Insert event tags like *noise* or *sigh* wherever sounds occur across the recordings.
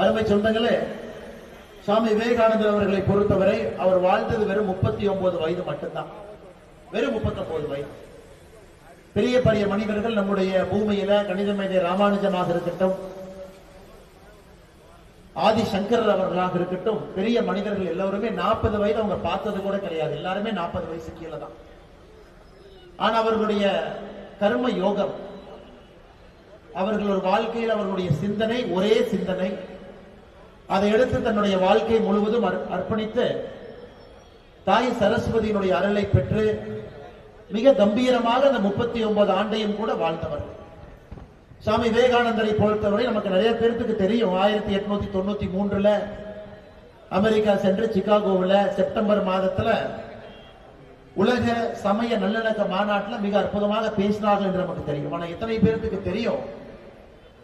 அருமை சொந்தங்களே சுவாமி விவேகானந்தர் அவர்களை பொறுத்தவரை அவர் வாழ்ந்தது வெறும் முப்பத்தி ஒன்பது வயது மட்டும்தான். வெறும் முப்பத்தி ஒன்பது வயது. பெரிய பெரிய மனிதர்கள் நம்முடைய பூமியில கணித மேதை ராமானுஜனாக இருக்கட்டும் ஆதி சங்கரர் அவர்களாக இருக்கட்டும் பெரிய மனிதர்கள் எல்லோருமே நாற்பது வயது அவங்க பார்த்தது கூட கிடையாது. எல்லாருமே நாற்பது வயசு கீழே தான். ஆனா அவர்களுடைய கர்ம யோகம் அவர்கள் ஒரு வாழ்க்கையில் அவர்களுடைய சிந்தனை ஒரே சிந்தனை அதை எடுத்து தன்னுடைய வாழ்க்கை முழுவதும் அர்ப்பணித்து தாய் சரஸ்வதியினுடைய அருளை பெற்று மிக கம்பீரமாக அந்த முப்பத்தி ஒன்பது ஆண்டையும் கூட வாழ்ந்தவர்கள் சுவாமி விவேகானந்தரை பொறுத்தவரை நமக்கு நிறைய பேருக்கு தெரியும். ஆயிரத்தி எட்நூத்தி தொண்ணூத்தி மூன்றுல அமெரிக்கா சென்று சிகாகோவில் செப்டம்பர் மாதத்துல உலக சமய நல்லிணக்க மாநாட்டில் மிக அற்புதமாக பேசினார்கள் என்று நமக்கு தெரியும். ஆனால் எத்தனை பேருக்கு தெரியும்?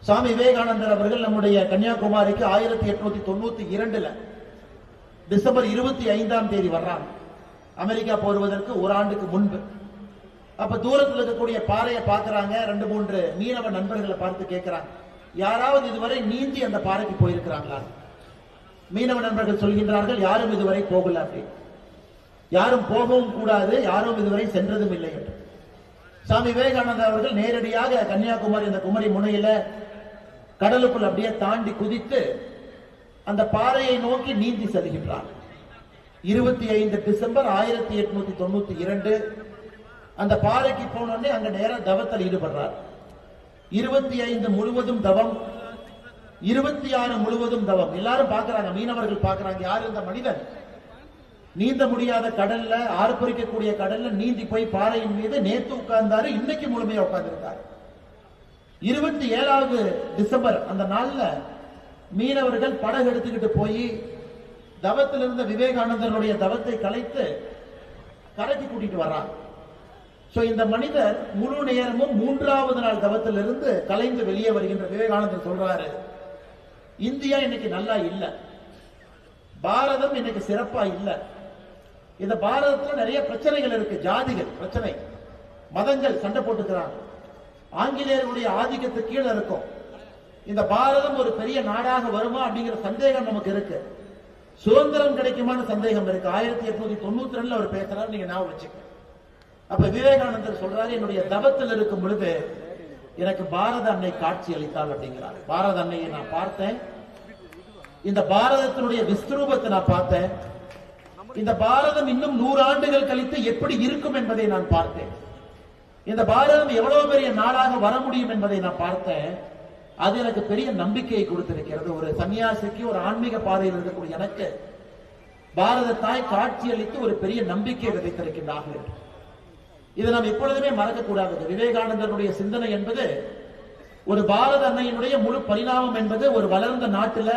சுவாமி விவேகானந்தர் அவர்கள் நம்முடைய கன்னியாகுமரிக்கு ஆயிரத்தி எட்நூத்தி தொண்ணூத்தி இரண்டுல டிசம்பர் இருபத்தி ஐந்தாம் தேதி வர்றாங்க. அமெரிக்கா போடுவதற்கு ஒரு ஆண்டுக்கு முன்பு. அப்ப தூரத்தில் இருக்கக்கூடிய பாறையை பார்க்கறாங்க. ரெண்டு மூன்று மீனவ நண்பர்களை பார்த்து கேட்கிறாங்க. யாராவது இதுவரை நீந்தி அந்த பாறைக்கு போயிருக்கிறாங்களா? மீனவ நண்பர்கள் சொல்கின்றார்கள் யாரும் இதுவரை போகல யாரும் போகவும் கூடாது யாரும் இதுவரை சென்றதும் இல்லை என்று. சாமி விவேகானந்தர் அவர்கள் நேரடியாக கன்னியாகுமரி அந்த குமரி முனையில கடலுக்குள் அப்படியே தாண்டி குதித்து அந்த பாறையை நோக்கி நீந்தி செல்கின்றார் இருபத்தி ஐந்து டிசம்பர் ஆயிரத்தி எட்நூத்தி தொண்ணூத்தி இரண்டு அந்த பாறைக்கு போனோடனே அங்க நேரா தவத்தில் ஈடுபடுறார். இருபத்தி ஐந்து முழுவதும் தவம் இருபத்தி ஆறு முழுவதும் தவம். எல்லாரும் பார்க்கறாங்க மீனவர்கள் பார்க்கறாங்க யார் இந்த மனிதன்? நீந்த முடியாத கடல்ல ஆர்ப்பரிக்கக்கூடிய கடல்ல நீந்தி போய் பாறையின் மீது நேத்து உட்கார்ந்தாரு இன்னைக்கு முழுமையா உட்கார்ந்திருக்காரு. இருபத்தி ஏழாவது டிசம்பர் அந்த நாள்ல மீனவர்கள் படகு எடுத்துக்கிட்டு போய் தவத்தில் இருந்த விவேகானந்தருடைய தவத்தை கலைத்து கரைக்கு கூட்டிட்டு வர்றான் சோ இந்த மனிதர் முழு நேரமும் மூன்றாவது நாள் தவத்திலிருந்து கலைந்து வெளியே வருகின்ற விவேகானந்தர் சொல்றாரு இந்தியா இன்னைக்கு நல்லா இல்ல. பாரதம் இன்னைக்கு சிறப்பா இல்ல. இந்த பாரதத்துல நிறைய பிரச்சனைகள் இருக்கு ஜாதிகள் பிரச்சனை மதங்கள் சண்டை போட்டுக்கிறாங்க. ஆங்கிலேயர்களுடைய ஆதிக்கத்துக்கு கீழே இருக்கும். இந்த பாரதம் ஒரு பெரிய நாடாக வருமா அப்படிங்கிற சந்தேகம் நமக்கு இருக்கு. சுதந்திரம் கிடைக்குமான சந்தேகம் இருக்கு. ஆயிரத்தி எட்நூத்தி தொண்ணூத்தி ரெண்டுல அவர் பேசுறாரு நீங்க ஞாபகம் வச்சுக்க அப்ப விவேகானந்தர் சொல்றாரு என்னுடைய தவத்தில் இருக்கும் பொழுது எனக்கு பாரத அன்னை காட்சி அளித்தாள் அப்படிங்கிறார். பாரத அன்னையை நான் பார்த்தேன். இந்த பாரதத்தினுடைய விஸ்வரூபத்தை நான் பார்த்தேன். இந்த பாரதம் இன்னும் நூறு ஆண்டுகள் கழித்து எப்படி இருக்கும் என்பதை நான் பார்த்தேன். இந்த பாரதம் எவ்வளவு பெரிய நாடாக வர முடியும் என்பதை நான் பார்த்தேன். அது எனக்கு பெரிய நம்பிக்கையை கொடுத்திருக்கிறது. ஒரு சன்னியாசிக்கு ஒரு ஆன்மீக பாதையில் இருக்கக்கூடிய எனக்கு பாரத தாய் காட்சி அளித்து ஒரு பெரிய நம்பிக்கையை விதைத்திருக்கின்றார்கள். இதை நாம் எப்பொழுதுமே மறக்கக்கூடாது. விவேகானந்தருடைய சிந்தனை என்பது ஒரு பாரத அன்னையினுடைய முழு பரிணாமம் என்பது ஒரு வளர்ந்த நாட்டில்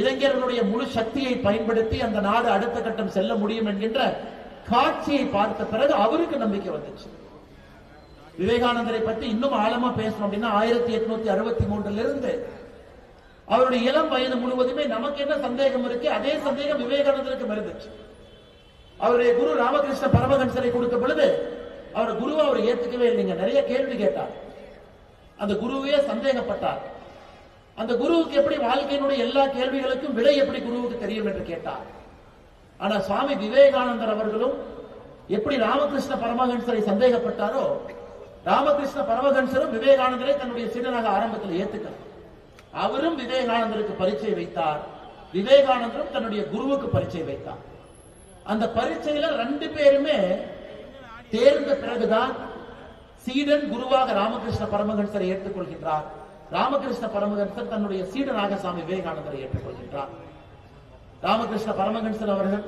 இளைஞர்களுடைய முழு சக்தியை பயன்படுத்தி அந்த நாடு அடுத்த கட்டம் செல்ல முடியும் என்கின்ற காட்சியை பார்த்த பிறகு அவருக்கு நம்பிக்கை வந்துச்சு. விவேகானந்தரை பற்றி இன்னும் ஆழமா பேசணும் அப்படின்னா ஆயிரத்தி எட்நூத்தி அறுபத்தி மூன்றுல இருந்து அவருடைய இளம் வயது முழுவதுமே நமக்கு என்ன சந்தேகம் இருக்கு? அதே சந்தேகம் விவேகானந்தருக்கு இருந்துச்சு அவருடைய குரு ராமகிருஷ்ண பரமஹன்சரை கொடுத்த பொழுது அவர் குருவை அவர் ஏத்துக்கவே இல்லைங்க. நிறைய கேள்வி கேட்டார். அந்த குருவே சந்தேகப்பட்டார். அந்த குருவுக்கு எப்படி வாழ்க்கையினுடைய எல்லா கேள்விகளுக்கும் விலை எப்படி குருவுக்கு தெரியும் என்று கேட்டார். ஆனா சுவாமி விவேகானந்தர் அவர்களும் எப்படி ராமகிருஷ்ண பரமஹன்சரை சந்தேகப்பட்டாரோ ராமகிருஷ்ண பரமகன்சரும் விவேகானந்தரை தன்னுடைய சீடனாக ஆரம்பத்தில் ஏத்துக்கிறார் அவரும் விவேகானந்தருக்கு பரிச்சை வைத்தார். விவேகானந்தரும் தன்னுடைய குருவுக்கு பரிச்சை வைத்தார். அந்த பரீட்சையில ரெண்டு பேருமே தேர்ந்த பிறகுதான் சீடன் குருவாக ராமகிருஷ்ண பரமகன்சரை ஏற்றுக்கொள்கின்றார். ராமகிருஷ்ண பரமஹம்சர் தன்னுடைய சீடனாக சாமி விவேகானந்தரை ஏற்றுக்கொள்கின்றார். ராமகிருஷ்ண பரமஹம்சர் அவர்கள்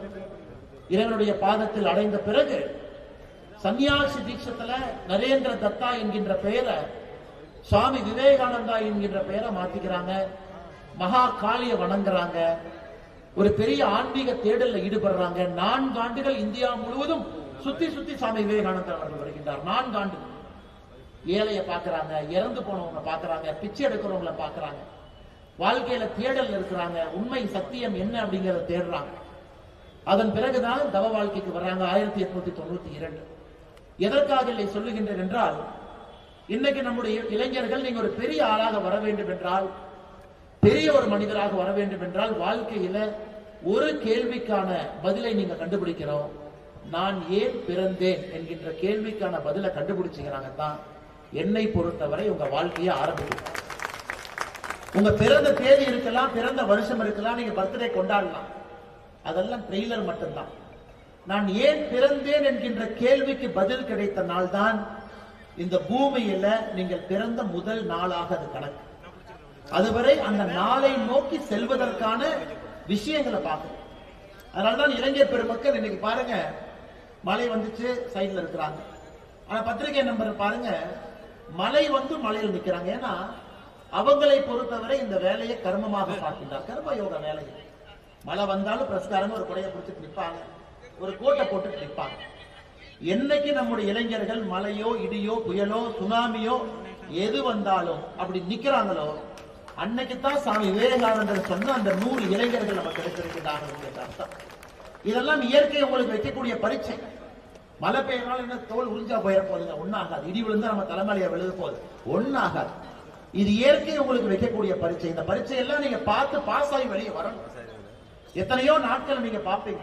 இறைவனுடைய பாதத்தில் அடைந்த பிறகு சன்னியாசி தீட்சத்துல நரேந்திர தத்தா என்கின்ற பெயரை சுவாமி விவேகானந்தா என்கின்ற பெயரை மாத்திக்கிறாங்க. மகா காளிய வணங்குறாங்க. ஒரு பெரிய ஆன்மீக தேடல்ல ஈடுபடுறாங்க. நான்கு ஆண்டுகள் இந்தியா முழுவதும் சுத்தி சுத்தி சுவாமி விவேகானந்தர் அவர்கள் வருகின்றார். நான்கு ஆண்டுகள் ஏழைய பாக்குறாங்க இறந்து போனவங்க பாக்குறாங்க பிச்சை எடுக்கிறவங்களை பாக்குறாங்க. வாழ்க்கையில தேடல் இருக்கிறாங்க. உண்மை சத்தியம் என்ன அப்படிங்கறத தேடுறாங்க. அதன் பிறகுதான் தவ வாழ்க்கைக்கு வர்றாங்க. ஆயிரத்தி எட்நூத்தி தொண்ணூத்தி இரண்டு. எதற்காக இல்லை சொல்லுகின்றேன் என்றால் இன்னைக்கு நம்முடைய இளைஞர்கள் நீங்க ஒரு பெரிய ஆளாக வர வேண்டும் என்றால் பெரிய ஒரு மனிதராக வர வேண்டும் என்றால் வாழ்க்கையில ஒரு கேள்விக்கான பதிலை நீங்க கண்டுபிடிக்கணும் நான் ஏன் பிறந்தேன் என்கின்ற கேள்விக்கான பதிலை கண்டுபிடிச்சிக்கிறாங்க தான் என்னை பொறுத்தவரை உங்க வாழ்க்கையை ஆரம்பிக்கும். உங்க பிறந்த தேதி இருக்கலாம் பிறந்த வருஷம் இருக்கலாம் நீங்க பர்த்டே கொண்டாடலாம். அதெல்லாம் ட்ரெய்லர் மட்டும்தான். நான் ஏன் பிறந்தேன் என்கின்ற கேள்விக்கு பதில் கிடைத்த நாள்தான் இந்த பூமியில நீங்கள் பிறந்த முதல் நாளாக அது கணக்கு. அதுவரை அந்த நாளை நோக்கி செல்வதற்கான விஷயங்களை பார்க்கணும். அதனால்தான் இளைஞர் பெருமக்கள் இன்னைக்கு பாருங்க மழை வந்துச்சு சைட்ல இருக்கிறாங்க. ஆனா பத்திரிகை நம்பர் பாருங்க மலை வந்து மலையில் நிற்கிறாங்க ஏன்னா அவங்களை பொறுத்தவரை இந்த வேலையை கர்மமாக பார்க்கின்றார். கர்ம யோக வேலை. மழை வந்தாலும் பிரஸ்காரங்க ஒரு குடையை பிடிச்சிட்டு நிற்பாங்க ஒரு கோட்டை போட்டு நிற்பாங்க என்னைக்கு நம்முடைய இளைஞர்கள் மழையோ இடியோ புயலோ சுனாமியோ எது வந்தாலும் அப்படி நிக்கிறாங்களோ அன்னைக்கு தான் சாமி விவேகானந்தர் சொன்ன அந்த நூறு இளைஞர்கள் நமக்கு கிடைத்திருக்கிறார்கள் அர்த்தம். இதெல்லாம் இயற்கை உங்களுக்கு வைக்கக்கூடிய பரீட்சை. மழை பெய்யறனால என்ன தோல் உறிஞ்சா போயிட போகுதுங்க? ஒன்னாகாது இடி விழுந்தா நம்ம தலைமலையை விழுக போகுது. ஒன்னாகாது இது இயற்கை உங்களுக்கு வைக்கக்கூடிய பரீட்சை. இந்த பரீட்சை எல்லாம் நீங்க பார்த்து பாஸ் ஆகி வெளியே வரணும். எத்தனையோ நாட்கள் நீங்க பார்ப்பீங்க.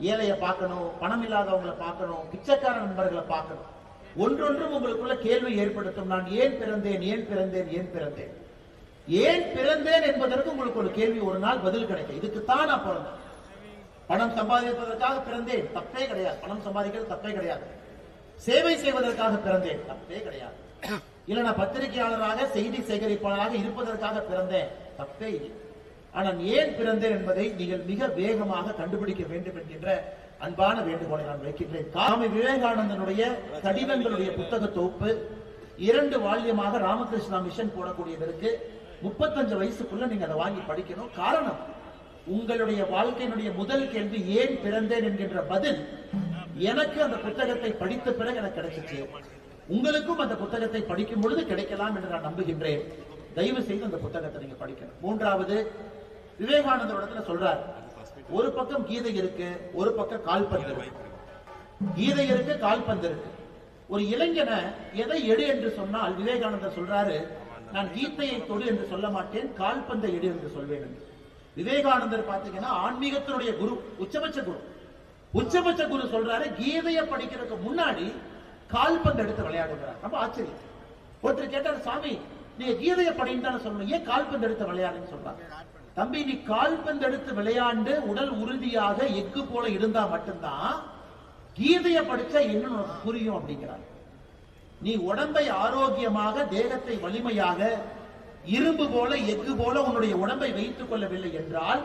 ஏழைய பார்க்கணும் பணம் இல்லாதவங்களை பார்க்கணும் பிச்சைக்கார நண்பர்களை பார்க்கணும். ஒன்றொன்றும் உங்களுக்குள்ள கேள்வி ஏற்படுத்தும். நான் ஏன் பிறந்தேன் ஏன் பிறந்தேன் ஏன் பிறந்தேன்? ஏன் பிறந்தேன் என்பதற்கு உங்களுக்கு ஒரு கேள்வி ஒரு நாள் பதில் கிடைக்கும். இதுக்குத்தான் நான் பிறந்தேன். பணம் சம்பாதிப்பதற்காக பிறந்தேன். தப்பே கிடையாது. பணம் சம்பாதிக்கிறது தப்பே கிடையாது. சேவை செய்வதற்காக பிறந்தேன். தப்பே கிடையாது. *coughs* இல்ல நான் பத்திரிகையாளராக செய்தி சேகரிப்பாளராக இருப்பதற்காக பிறந்தேன். தப்பே இல்லை. ஆனால் ஏன் பிறந்தேன் என்பதை நீங்கள் மிக வேகமாக கண்டுபிடிக்க வேண்டும் என்கின்ற அன்பான வேண்டுகோளை நான் வைக்கின்றேன். சுவாமி விவேகானந்தனுடைய கடிதங்களுடைய புத்தக தொகுப்பு இரண்டு வால்யமாக ராமகிருஷ்ணா மிஷன் போடக்கூடியதற்கு முப்பத்தஞ்சு வயசுக்குள்ள நீங்க அதை வாங்கி படிக்கணும். காரணம் உங்களுடைய வாழ்க்கையினுடைய முதல் கேள்வி ஏன் பிறந்தேன் என்கின்ற பதில் எனக்கு அந்த புத்தகத்தை படித்த பிறகு எனக்கு கிடைச்சிச்சு. உங்களுக்கும் அந்த புத்தகத்தை படிக்கும் பொழுது கிடைக்கலாம் என்று நான் நம்புகின்றேன். தயவு செய்து அந்த புத்தகத்தை நீங்க படிக்கணும். மூன்றாவது விவேகானந்தர் இடத்துல சொல்றாரு. ஒரு பக்கம் கீதை இருக்கு ஒரு பக்கம் கால்பந்து இருக்கு. கீதை இருக்கு கால்பந்து இருக்கு. ஒரு இளைஞனை எதை எடு என்று சொன்னால் விவேகானந்தர் சொல்றாரு நான் கீதையை தொடு என்று சொல்ல மாட்டேன் கால்பந்தை எடு என்று சொல்வேன் என்று. விவேகானந்தர் பாத்தீங்கன்னா ஆன்மீகத்தினுடைய குரு உச்சபட்ச குரு. உச்சபட்ச குரு சொல்றாரு கீதையை படிக்கிறதுக்கு முன்னாடி கால்பந்து எடுத்து விளையாடுகிறார் ரொம்ப ஆச்சரியம். ஒருத்தர் கேட்டார் சாமி நீங்க கீதையை படின்னு தானே சொல்லணும் ஏன் கால்பந்து எடுத்து விளையாடுன்னு சொல்றாங்க தம்பி நீ கால்பந்து எடுத்து விளையாண்டு உடல் உறுதியாக எக்கு போல இருந்தா மட்டும்தான் கீதையை படிச்சா என்ன புரியும் அப்படிங்கிறார். நீ உடம்பை ஆரோக்கியமாக தேகத்தை வலிமையாக இரும்பு போல எஃகு போல உன்னுடைய உடம்பை வைத்துக் கொள்ளவில்லை என்றால்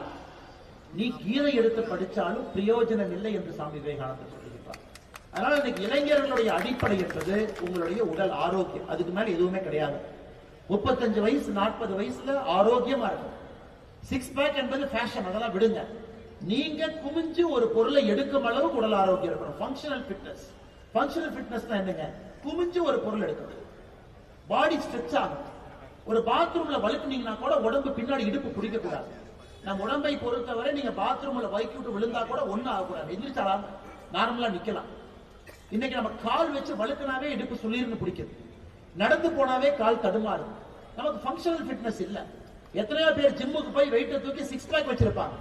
நீ கீதை எடுத்து படித்தாலும் பிரயோஜனம் இல்லை என்று சாமி விவேகானந்தர் சொல்லுகிறார் அதனால இன்னைக்கு இளைஞர்களுடைய அடிப்படை என்பது உங்களுடைய உடல் ஆரோக்கியம். அதுக்கு மேல எதுவுமே கிடையாது. முப்பத்தஞ்சு வயசு நாற்பது வயசுல ஆரோக்கியமா இருக்கும். சிக்ஸ் பேக் என்பது ஃபேஷன் அதெல்லாம் விடுங்க. நீங்க குமிஞ்சு ஒரு பொருளை எடுக்கும் அளவுக்கு உடல் ஆரோக்கியம் இருக்கணும். ஃபங்க்ஷனல் ஃபிட்னஸ் ஃபங்க்ஷனல் ஃபிட்னஸ் தான் என்னங்க? குமிஞ்சு ஒரு பொருள் எடுக்கணும். பாடி ஸ்ட்ரெச் ஆகும் ஒரு பாத்ரூம்ல வலுக்குனீங்கன்னா கூட உடம்பு பின்னாடி இடுப்பு பிடிக்க கூடாது நம்ம உடம்பை பொறுத்தவரை நீங்க பாத்ரூம்ல வைக்கி விட்டு விழுந்தா கூட ஒண்ணும் ஆகக்கூடாது. எந்திரிச்சாலாம் நார்மலா நிக்கலாம். இன்னைக்கு நம்ம கால் வச்சு வழுக்கினாவே இடுப்பு சுளிர்னு பிடிக்குது. நடந்து போனாவே கால் தடுமாறும் நமக்கு ஃபங்க்ஷனல் ஃபிட்னஸ் இல்லை. எத்தனையோ பேர் ஜிம்முக்கு போய் வெயிட்டை தூக்கி சிக்ஸ் பேக் வச்சிருப்பாங்க.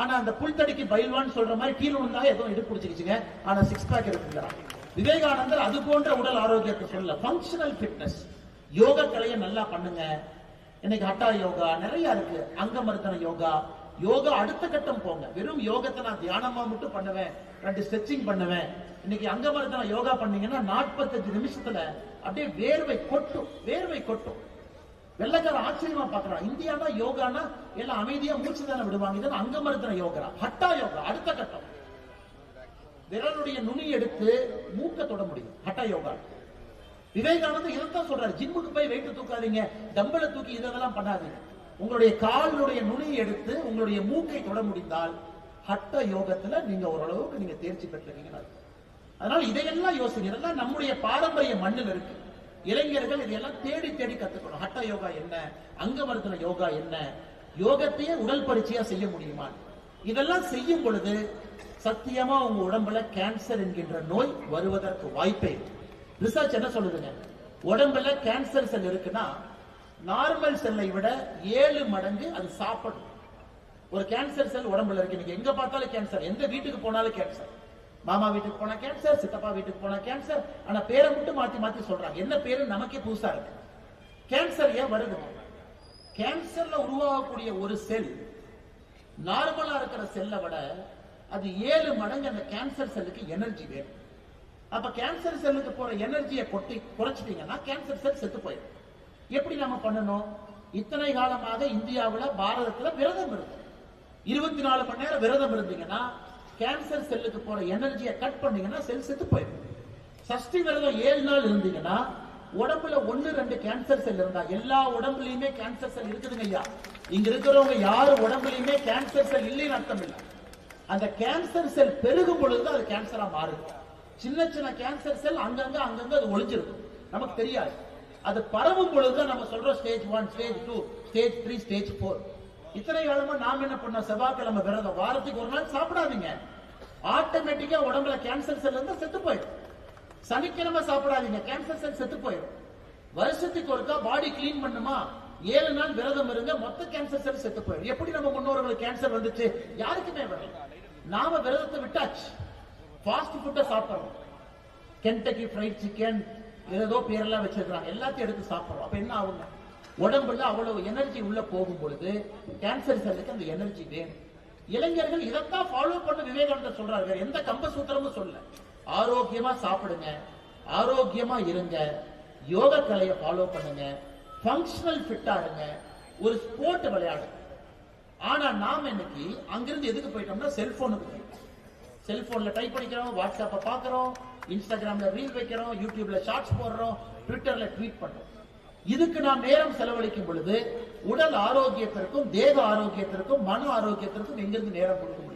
ஆனா அந்த புல்தடிக்கு பயில்வான்னு சொல்ற மாதிரி கீழே விழுந்தா எதுவும் இடுப்பு பிடிச்சிக்கிச்சுங்க. ஆனா சிக்ஸ் பேக் இருக்குங்கிறான். விவேகானந்தர் அது போன்ற உடல் ஆரோக்கியத்தை சொல்லல. ஃபங்க்ஷனல் ஃபிட்னஸ் யோக கலையை நல்லா பண்ணுங்க. இன்னைக்கு ஹட்டா யோகா நிறைய இருக்கு. அங்கமர்த்தன யோகா. யோகா அடுத்த கட்டம் போங்க. வெறும் யோகத்தை நான் தியானமா மட்டும் பண்ணுவேன். ரெண்டு ஸ்ட்ரெச்சிங் பண்ணுவேன். இன்னைக்கு அங்கமர்த்தன யோகா பண்ணீங்கன்னா நாற்பத்தஞ்சு நிமிஷத்துல அப்படியே வேர்வை கொட்டும். வேர்வை கொட்டும். வெள்ளக்கார ஆச்சரியமா பாக்குறான் இந்தியானா யோகானா எல்லாம் அமைதியா மூச்சு தானே விடுவாங்க. இதெல்லாம் அங்கமர்த்தன யோகா ஹட்டா யோகா அடுத்த கட்டம். விரலுடைய நுனி எடுத்து மூக்க தொட முடியும். ஹட்டா யோகா. விவேகானந்தர் இதைத்தான் சொல்றாரு. ஜிம்முக்கு போய் வெயிட் தூக்காதீங்க. டம்பலை தூக்கி இதெல்லாம் பண்ணாதீங்க. உங்களுடைய காலினுடைய நுனியை எடுத்து உங்களுடைய மூக்கை தொட முடிந்தால் ஹட்ட யோகத்துல நீங்க ஓரளவுக்கு நீங்க தேர்ச்சி பெற்றிருக்கீங்க அதனால இதையெல்லாம் யோசிங்க. இதெல்லாம் நம்முடைய பாரம்பரிய மண்ணில் இருக்கு. இளைஞர்கள் இதையெல்லாம் தேடி தேடி கத்துக்கணும். ஹட்ட யோகா என்ன? அங்கவர்த்தன யோகா என்ன? யோகத்தையே உடல் பயிற்சியா செய்ய முடியுமா? இதெல்லாம் செய்யும் பொழுது சத்தியமா உங்க உடம்புல கேன்சர் என்கின்ற நோய் வருவதற்கு வாய்ப்பே ரிசர்ச் என்ன சொல்லுதுங்க? உடம்புல கேன்சர் செல் இருக்குன்னா நார்மல் செல்லை விட ஏழு மடங்கு அது சாப்பிடும். ஒரு கேன்சர் செல் உடம்புல இருக்கு. நீங்க எங்க பார்த்தாலும் கேன்சர் எந்த வீட்டுக்கு போனாலும் கேன்சர் மாமா வீட்டுக்கு போனா கேன்சர் சித்தப்பா வீட்டுக்கு போனா கேன்சர் ஆனா பேரை மட்டும் மாத்தி மாத்தி சொல்றாங்க. என்ன பேரு நமக்கே புதுசா இருக்கு. கேன்சர் ஏன் வருது கேன்சர்ல உருவாகக்கூடிய ஒரு செல் நார்மலா இருக்கிற செல்லை விட அது ஏழு மடங்கு அந்த கேன்சர் செல்லுக்கு எனர்ஜி வேணும். அப்ப கேன்சர் செல்லுக்கு போற எனர்ஜியை கொட்டி குறைச்சிட்டீங்கன்னா கேன்சர் செல் செத்து போயிடும். எப்படி நம்ம பண்ணணும்? இத்தனை காலமாக இந்தியாவுல பாரதத்துல விரதம் இருக்கு இருபத்தி நாலு மணி நேரம் விரதம் இருந்தீங்கன்னா கேன்சர் செல்லுக்கு போற எனர்ஜியை கட் பண்ணீங்கன்னா செல் செத்து போயிடும். சஷ்டி விரதம் ஏழு நாள் இருந்தீங்கன்னா உடம்புல ஒன்னு ரெண்டு கேன்சர் செல் இருந்தா எல்லா உடம்புலயுமே கேன்சர் செல் இருக்குதுங்க ஐயா. இங்க இருக்கிறவங்க யாரு உடம்புலயுமே கேன்சர் செல் இல்லைன்னு அர்த்தம் இல்லை. அந்த கேன்சர் செல் பெருகும் பொழுது அது கேன்சரா மாறுது. சின்ன சின்ன கேன்சர் செல் அங்கங்க அங்கங்க அது ஒளிஞ்சிருக்கும் நமக்கு தெரியாது. அது பரவும் பொழுது நம்ம சொல்றோம் stage one stage two stage three stage four இத்தனை காலமா நாம் என்ன பண்ணோம்? செவ்வாய்க்கிழமை விரதம். வாரத்துக்கு ஒரு நாள் சாப்பிடாதீங்க. ஆட்டோமேட்டிக்கா உடம்புல கேன்சர் செல் இருந்தா செத்து போயிடும். சனிக்கிழமை சாப்பிடாதீங்க. கேன்சர் செல் செத்து போயிடும். வருஷத்துக்கு ஒருக்கா பாடி கிளீன் பண்ணுமா? ஏழு நாள் விரதம் இருங்க மொத்த கேன்சர் செல் செத்து போயிடும். எப்படி நம்ம முன்னோர்களுக்கு கேன்சர் வந்துச்சு? யாருக்குமே வரல. நாம விரதத்தை விட்டாச்சு. ஃபாஸ்ட் ஃபுட்டை சாப்பிடுறோம். கென்டக்கி ஃப்ரைட் சிக்கன் ஏதோ பேரெல்லாம் வச்சிருக்காங்க எல்லாத்தையும் எடுத்து சாப்பிடுறோம். அப்ப என்ன ஆகுங்க? உடம்புல அவ்வளவு எனர்ஜி உள்ள போகும் பொழுது கேன்சர் செல்லுக்கு அந்த எனர்ஜி வேணும். இளைஞர்கள் இதைத்தான் ஃபாலோ பண்ண விவேகானந்தர் சொல்றாரு. எந்த கம்ப சூத்திரமும் சொல்ல ஆரோக்கியமா சாப்பிடுங்க ஆரோக்கியமா இருங்க யோக கலையை ஃபாலோ பண்ணுங்க ஃபங்க்ஷனல் ஃபிட்டா இருங்க ஒரு ஸ்போர்ட் விளையாடுங்க. ஆனா நாம இன்னைக்கு அங்கிருந்து எதுக்கு போயிட்டோம்னா செல்போனுக்கு செல்போன்ல டைப் பண்ணிக்கிறோம் வாட்ஸ்அப்பை பார்க்கறோம் இன்ஸ்டாகிராம்ல ரீல் வைக்கிறோம் யூடியூப்ல ஷார்ட்ஸ் போடுறோம் ட்விட்டர்ல ட்வீட் பண்றோம். இதுக்கு நாம் நேரம் செலவழிக்கும் பொழுது உடல் ஆரோக்கியத்திற்கும் தேக ஆரோக்கியத்திற்கும் மன ஆரோக்கியத்திற்கும் எங்கிருந்து நேரம் கொடுக்க